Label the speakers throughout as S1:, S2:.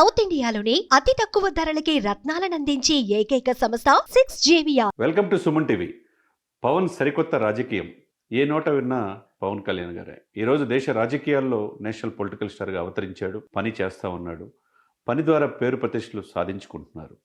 S1: South ఇండియాలోని అతి తక్కువ ధరలకి రత్నాలనందించే ఏకైక సంస్థ six జేవియా
S2: welcome to Suman TV. Pawan సరికొత్త రాజకీయం. ఏ నోట విన్నా పవన్ కళ్యాణ్ గారే. ఈరోజు దేశ రాజకీయాల్లో నేషనల్ పొలిటికల్ స్టార్గా అవతరించాడు పని చేస్తూ ఉన్నాడు పని ద్వారా పేరు ప్రతిష్టలు సాధించుకుంటున్నారు.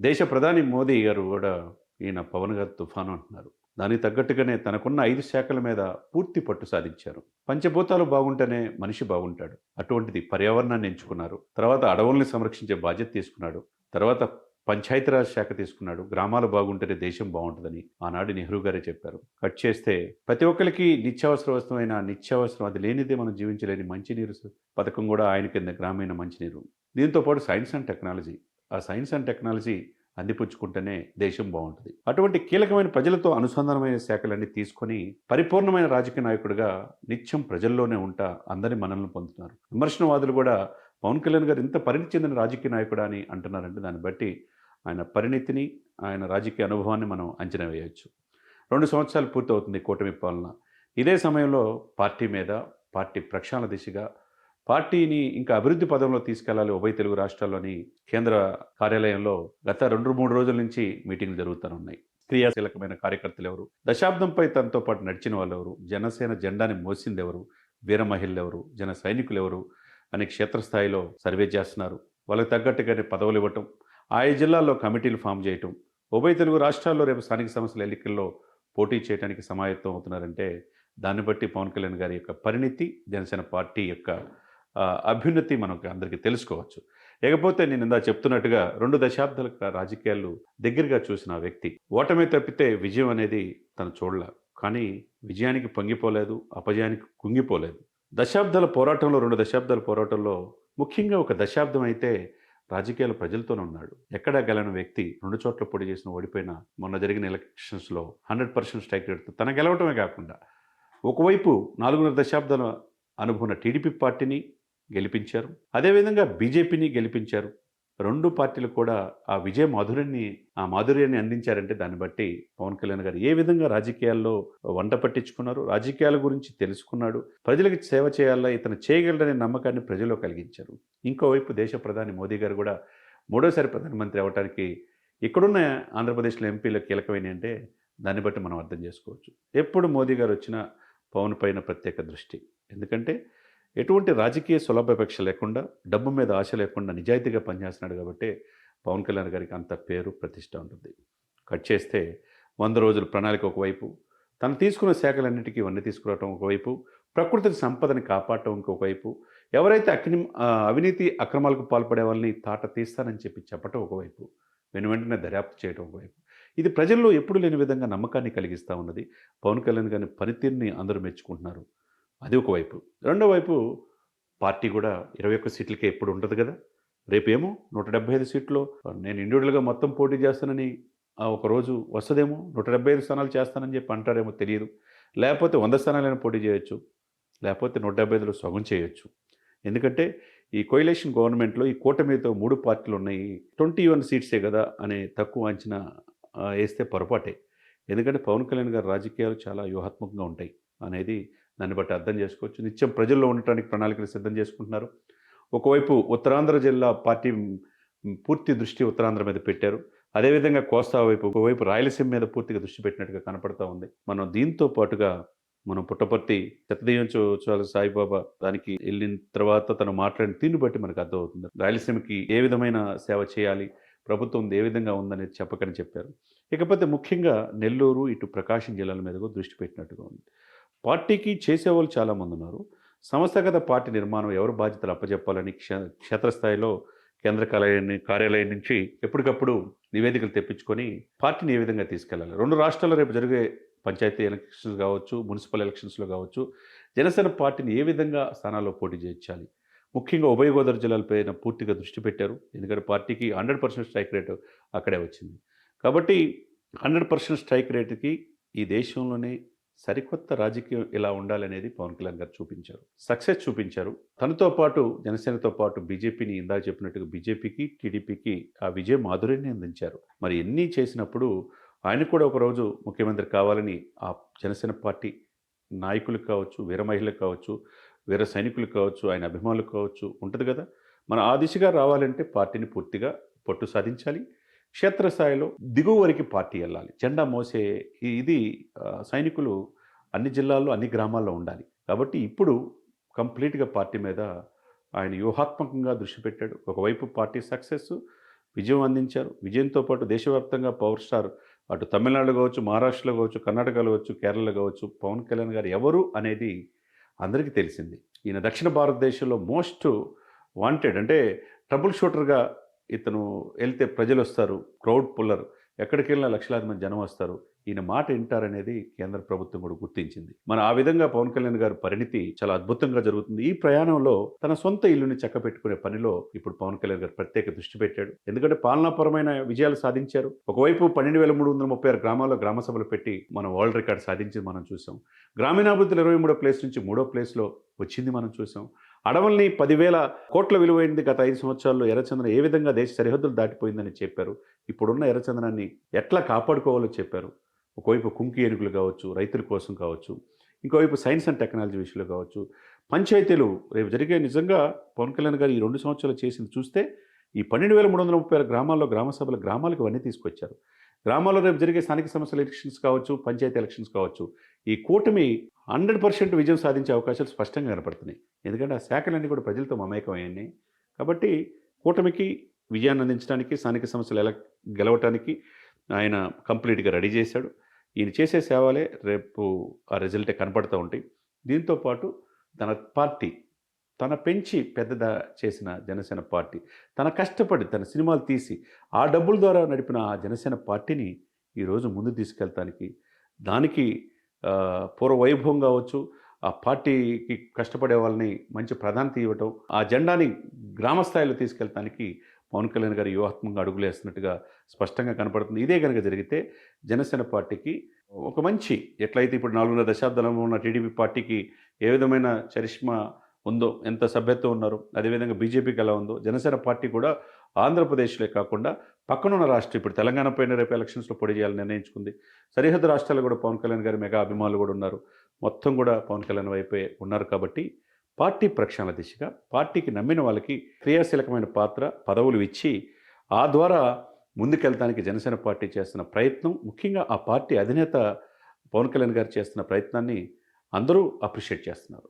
S2: దేశ ప్రధాని మోదీ గారు కూడా ఈయన పవన్ గారు తుఫాను అంటున్నారు. దానికి తగ్గట్టుగానే తనకున్న ఐదు శాఖల మీద పూర్తి పట్టు సాధించారు. పంచభూతాలు బాగుంటేనే మనిషి బాగుంటాడు. అటువంటిది పర్యావరణాన్ని ఎంచుకున్నారు. తర్వాత అడవుల్ని సంరక్షించే బాధ్యత తీసుకున్నాడు. తర్వాత పంచాయతీరాజ్ శాఖ తీసుకున్నాడు. గ్రామాలు బాగుంటేనే దేశం బాగుంటుందని ఆనాడు నెహ్రూ గారే చెప్పారు. కట్ చేస్తే ప్రతి ఒక్కరికి నిత్యావసర వస్తువైన నిత్యావసరం అది లేనిదే మనం జీవించలేని మంచినీరు పథకం కూడా ఆయన కింద గ్రామీణ మంచినీరు. దీంతో పాటు సైన్స్ అండ్ టెక్నాలజీ. ఆ సైన్స్ అండ్ టెక్నాలజీ అందిపుచ్చుకుంటేనే దేశం బాగుంటుంది. అటువంటి కీలకమైన ప్రజలతో అనుసంధానమైన శాఖలన్నీ తీసుకొని పరిపూర్ణమైన రాజకీయ నాయకుడిగా నిత్యం ప్రజల్లోనే ఉంటా అందరి మనల్ని పొందుతున్నారు. విమర్శనవాదులు కూడా పవన్ కళ్యాణ్ గారు ఇంత పరిణితి చెందిన రాజకీయ నాయకుడా అని అంటున్నారంటే దాన్ని బట్టి ఆయన పరిణితిని ఆయన రాజకీయ అనుభవాన్ని మనం అంచనా వేయవచ్చు రెండు సంవత్సరాలు పూర్తవుతుంది కూటమి పాలన. ఇదే సమయంలో పార్టీ మీద పార్టీ ప్రక్షాళన దిశగా పార్టీని ఇంకా అభివృద్ధి పదంలో తీసుకెళ్ళాలి ఉభయ తెలుగు రాష్ట్రాల్లోని కేంద్ర కార్యాలయంలో గత రెండు మూడు రోజుల నుంచి మీటింగ్లు జరుగుతూనే క్రియాశీలకమైన కార్యకర్తలు ఎవరు దశాబ్దంపై తనతో పాటు నడిచిన వాళ్ళు ఎవరు జనసేన జెండాని మోసింది ఎవరు వీర మహిళలు ఎవరు జన సైనికులు ఎవరు అని క్షేత్రస్థాయిలో సర్వే చేస్తున్నారు. వాళ్ళకి తగ్గట్టుగానే పదవులు ఇవ్వటం ఆయా జిల్లాల్లో కమిటీలు ఫామ్ చేయటం ఉభయ తెలుగు రాష్ట్రాల్లో రేపు స్థానిక సంస్థల ఎన్నికల్లో పోటీ చేయడానికి సమాయత్తం అవుతున్నారంటే దాన్ని బట్టి పవన్ కళ్యాణ్ గారి యొక్క పరిణితి జనసేన పార్టీ యొక్క అభ్యున్నతి మనకు అందరికీ తెలుసుకోవచ్చు. ఇకపోతే నేను ఇందా చెప్తున్నట్టుగా రెండు దశాబ్దాల రాజకీయాలు దగ్గరగా చూసిన వ్యక్తి ఓటమి తప్పితే విజయం అనేది తను చూడలే. కానీ విజయానికి పొంగిపోలేదు అపజయానికి కుంగిపోలేదు. దశాబ్దాల పోరాటంలో రెండు దశాబ్దాల పోరాటంలో ముఖ్యంగా ఒక దశాబ్దం అయితే రాజకీయాలు ప్రజలతోనే ఉన్నాడు. ఎక్కడా గెలని వ్యక్తి రెండు చోట్ల పొడి చేసిన ఓడిపోయిన మొన్న జరిగిన ఎలక్షన్స్లో హండ్రెడ్ పర్సెంట్ స్ట్రైక్ రేట్తో తన గెలవటమే కాకుండా ఒకవైపు నాలుగున్నర దశాబ్దాల అనుభవం టీడీపీ పార్టీని గెలిపించారు. అదేవిధంగా బీజేపీని గెలిపించారు. రెండు పార్టీలు కూడా ఆ విజయ మాధుర్యాన్ని ఆ మాధుర్యాన్ని అందించారంటే దాన్ని బట్టి పవన్ కళ్యాణ్ గారు ఏ విధంగా రాజకీయాల్లో వంట పట్టించుకున్నారు రాజకీయాల గురించి తెలుసుకున్నాడు ప్రజలకు సేవ చేయాలా ఇతను చేయగలడనే నమ్మకాన్ని ప్రజల్లో కలిగించారు. ఇంకోవైపు దేశ ప్రధాని మోదీ గారు కూడా మూడోసారి ప్రధానమంత్రి అవ్వడానికి ఇక్కడున్న ఆంధ్రప్రదేశ్లో ఎంపీలు కీలకమైన అంటే దాన్ని బట్టి మనం అర్థం చేసుకోవచ్చు. ఎప్పుడు మోదీ గారు వచ్చినా పవన్ పైన ప్రత్యేక దృష్టి. ఎందుకంటే ఎటువంటి రాజకీయ సులభాపేక్ష లేకుండా డబ్బు మీద ఆశ లేకుండా నిజాయితీగా పనిచేస్తున్నాడు కాబట్టి పవన్ కళ్యాణ్ గారికి అంత పేరు ప్రతిష్ట ఉంటుంది. కట్ చేస్తే వంద రోజుల ప్రణాళిక ఒకవైపు తను తీసుకున్న శాఖలన్నిటికీ ఇవన్నీ తీసుకురావటం ఒకవైపు ప్రకృతి సంపదని కాపాడటం ఇంకొకవైపు ఎవరైతే అక్ని అవినీతి అక్రమాలకు పాల్పడే వాళ్ళని తాట తీస్తానని చెప్పి చెప్పటం ఒకవైపు వెను వెంటనే దర్యాప్తు చేయడం ఒకవైపు. ఇది ప్రజల్లో ఎప్పుడు లేని విధంగా నమ్మకాన్ని కలిగిస్తూ ఉన్నది. పవన్ కళ్యాణ్ గారి పనితీరుని అందరూ మెచ్చుకుంటున్నారు. అది ఒకవైపు రెండో వైపు పార్టీ కూడా ఇరవై ఒక్క సీట్లకే ఎప్పుడు ఉండదు కదా? రేపేమో నూట డెబ్బై ఐదు సీట్లో. నేను ఇండివిజువల్గా మొత్తం పోటీ చేస్తానని ఆ, ఒక రోజు వస్తుందేమో నూట డెబ్బై ఐదు స్థానాలు చేస్తానని చెప్పి అంటారేమో తెలియదు. లేకపోతే వంద స్థానాలైనా పోటీ చేయొచ్చు. లేకపోతే నూట డెబ్బై ఐదులో సగం చేయొచ్చు. ఎందుకంటే ఈ కోయిలేషన్ గవర్నమెంట్లో ఈ కూటమితో మూడు పార్టీలు ఉన్నాయి. ట్వంటీ వన్ సీట్సే కదా అనే తక్కువ అంచనా వేస్తే పొరపాటే. ఎందుకంటే పవన్ కళ్యాణ్ గారి రాజకీయాలు చాలా వ్యూహాత్మకంగా ఉంటాయి. అనేది దాన్ని బట్టి అర్థం చేసుకోవచ్చు. నిత్యం ప్రజల్లో ఉండటానికి ప్రణాళికలు సిద్ధం చేసుకుంటున్నారు. ఒకవైపు ఉత్తరాంధ్ర జిల్లా పార్టీ పూర్తి దృష్టి ఉత్తరాంధ్ర మీద పెట్టారు. అదేవిధంగా కోస్తా వైపు ఒకవైపు రాయలసీమ మీద పూర్తిగా దృష్టి పెట్టినట్టుగా కనపడతా ఉంది. మనం దీంతో పాటుగా మనం పుట్టపర్తి శతదీయోత్సవాల సాయిబాబా దానికి వెళ్ళిన తర్వాత తను మాట్లాడిన తీరుని బట్టి మనకు అర్థమవుతుంది. రాయలసీమకి ఏ విధమైన సేవ చేయాలి? ప్రభుత్వం ఏ విధంగా ఉందనేది చెప్పకని చెప్పారు. ఇకపోతే ముఖ్యంగా నెల్లూరు ఇటు ప్రకాశం జిల్లాల మీద కూడా దృష్టి పెట్టినట్టుగా ఉంది. పార్టీకి చేసేవాళ్ళు చాలామంది ఉన్నారు. సంస్థాగత పార్టీ నిర్మాణం ఎవరు బాధ్యతలు అప్పచెప్పాలని క్ష క్షేత్రస్థాయిలో కేంద్ర కార్యాలయాన్ని కార్యాలయం నుంచి ఎప్పటికప్పుడు నివేదికలు తెప్పించుకొని పార్టీని ఏ విధంగా తీసుకెళ్ళాలి రెండు రాష్ట్రాల్లో రేపు జరిగే పంచాయతీ ఎలక్షన్స్ కావచ్చు మున్సిపల్ ఎలక్షన్స్లో కావచ్చు జనసేన పార్టీని ఏ విధంగా స్థానాల్లో పోటీ చేయించాలి? ముఖ్యంగా ఉభయ గోదావరి జిల్లాలపైన పూర్తిగా దృష్టి పెట్టారు. ఎందుకంటే పార్టీకి హండ్రెడ్ పర్సెంట్ స్ట్రైక్ రేటు అక్కడే వచ్చింది. కాబట్టి హండ్రెడ్ పర్సెంట్ స్ట్రైక్ రేటుకి ఈ దేశంలోనే సరికొత్త రాజకీయం ఇలా ఉండాలనేది పవన్ కళ్యాణ్ గారు చూపించారు. సక్సెస్ చూపించారు. తనతో పాటు జనసేనతో పాటు బీజేపీని ఇందా చెప్పినట్టుగా బీజేపీకి టీడీపీకి ఆ విజయ మాధుర్యాన్ని అందించారు. మరి ఎన్ని చేసినప్పుడు ఆయన కూడా ఒకరోజు ముఖ్యమంత్రి కావాలని ఆ జనసేన పార్టీ నాయకులకు కావచ్చు వీర మహిళలకు కావచ్చు వీర సైనికులకు కావచ్చు ఆయన అభిమానులకు కావచ్చు ఉంటుంది కదా? మన ఆ దిశగా రావాలంటే పార్టీని పూర్తిగా పట్టు సాధించాలి. క్షేత్రస్థాయిలో దిగువ వరకు పార్టీ వెళ్ళాలి. జెండా మోసే ఇది సైనికులు అన్ని జిల్లాల్లో అన్ని గ్రామాల్లో ఉండాలి. కాబట్టి ఇప్పుడు కంప్లీట్గా పార్టీ మీద ఆయన వ్యూహాత్మకంగా దృష్టి పెట్టాడు. ఒకవైపు పార్టీ సక్సెస్ విజయం అందించారు. విజయంతో పాటు దేశవ్యాప్తంగా పవర్ స్టార్ అటు తమిళనాడు కావచ్చు మహారాష్ట్రలో కావచ్చు కర్ణాటకలో కావచ్చు కేరళలో కావచ్చు పవన్ కళ్యాణ్ గారు ఎవరు అనేది అందరికీ తెలిసింది. ఈయన దక్షిణ భారతదేశంలో మోస్ట్ వాంటెడ్ అంటే ట్రబుల్ షూటర్గా ఇతను వెళ్తే ప్రజలు వస్తారు క్రౌడ్ పుల్లర్ ఎక్కడికి వెళ్ళినా లక్షలాది మంది జనం వస్తారు. ఈయన మాట వింటారనేది కేంద్ర ప్రభుత్వం కూడా గుర్తించింది. మన ఆ విధంగా పవన్ కళ్యాణ్ గారి పరిణితి చాలా అద్భుతంగా జరుగుతుంది. ఈ ప్రయాణంలో తన సొంత ఇల్లుని చక్కబెట్టుకునే పనిలో ఇప్పుడు పవన్ కళ్యాణ్ గారు ప్రత్యేక దృష్టి పెట్టాడు. ఎందుకంటే పాలనాపరమైన విజయాలు సాధించారు. ఒకవైపు పన్నెండు వేల మూడు వందల ముప్పై ఆరు గ్రామాల్లో గ్రామ సభలు పెట్టి మనం వరల్డ్ రికార్డ్ సాధించి మనం చూసాం. గ్రామీణాభివృద్ధిలో ఇరవై మూడో ప్లేస్ నుంచి మూడో ప్లేస్లో వచ్చింది మనం చూసాం. అడవుల్ని పదివేల కోట్ల విలువైంది గత ఐదు సంవత్సరాల్లో ఎర్రచందనం ఏ విధంగా దేశ సరిహద్దులు దాటిపోయిందని చెప్పారు. ఇప్పుడున్న ఎర్రచందనాన్ని ఎట్లా కాపాడుకోవాలో చెప్పారు. ఒకవైపు కుంకి ఏనుగులు కావచ్చు రైతుల కోసం కావచ్చు ఇంకోవైపు సైన్స్ అండ్ టెక్నాలజీ విషయంలో కావచ్చు. పంచాయతీలు రేపు జరిగే నిజంగా పవన్ కళ్యాణ్ గారు ఈ రెండు సంవత్సరాలు చేసింది చూస్తే ఈ పన్నెండు వేల మూడు వందల ముప్పై ఆరు గ్రామాల్లో గ్రామ సభల గ్రామాలకు అవన్నీ తీసుకొచ్చారు. గ్రామాల్లో రేపు జరిగే స్థానిక సంస్థల ఎలక్షన్స్ కావచ్చు పంచాయతీ ఎలక్షన్స్ కావచ్చు ఈ కూటమి హండ్రెడ్ పర్సెంట్ విజయం సాధించే అవకాశాలు స్పష్టంగా కనపడుతున్నాయి. ఎందుకంటే ఆ శాఖలన్నీ కూడా ప్రజలతో మమేకమయ్యాయి కాబట్టి కూటమికి విజయాన్ని అందించడానికి స్థానిక సంస్థలు ఎలా గెలవటానికి ఆయన కంప్లీట్గా రెడీ చేశాడు. ఈయన చేసే సేవలే రేపు ఆ రిజల్టే కనపడుతూ ఉంటాయి. దీంతోపాటు తన పార్టీ తన పెంచి పెద్దదా చేసిన జనసేన పార్టీ తన కష్టపడి తన సినిమాలు తీసి ఆ డబ్బుల ద్వారా నడిపిన ఆ జనసేన పార్టీని ఈరోజు ముందు తీసుకెళ్తానికి దానికి పూర్వ వైభవం కావచ్చు ఆ పార్టీకి కష్టపడే వాళ్ళని మంచి ప్రాధాన్యత ఇవ్వటం ఆ జెండాని గ్రామ స్థాయిలో తీసుకెళ్తానికి పవన్ కళ్యాణ్ గారు వ్యూహాత్మకంగా అడుగులేస్తున్నట్టుగా స్పష్టంగా కనపడుతుంది. ఇదే కనుక జరిగితే జనసేన పార్టీకి ఒక మంచి ఎట్లయితే ఇప్పుడు నాలుగున్నర దశాబ్దంలో ఉన్న టీడీపీ పార్టీకి ఏ విధమైన చరిష్మా ఉందో ఎంత సభ్యత్వం ఉన్నారో అదేవిధంగా బీజేపీకి ఎలా ఉందో జనసేన పార్టీ కూడా ఆంధ్రప్రదేశ్లో కాకుండా పక్కనున్న రాష్ట్రం ఇప్పుడు తెలంగాణ పైన రేపు ఎలక్షన్స్లో పొడి చేయాలని నిర్ణయించుకుంది. సరిహద్దు రాష్ట్రాలు కూడా పవన్ కళ్యాణ్ గారి మెగా అభిమానులు కూడా ఉన్నారు. మొత్తం కూడా పవన్ కళ్యాణ్ వైపే ఉన్నారు కాబట్టి పార్టీ ప్రక్షాళన దిశగా పార్టీకి నమ్మిన వాళ్ళకి క్రియాశీలకమైన పాత్ర పదవులు ఇచ్చి ఆ ద్వారా ముందుకెళ్తానికి జనసేన పార్టీ చేస్తున్న ప్రయత్నం ముఖ్యంగా ఆ పార్టీ అధినేత పవన్ కళ్యాణ్ గారు చేస్తున్న ప్రయత్నాన్ని అందరూ అప్రిషియేట్ చేస్తున్నారు.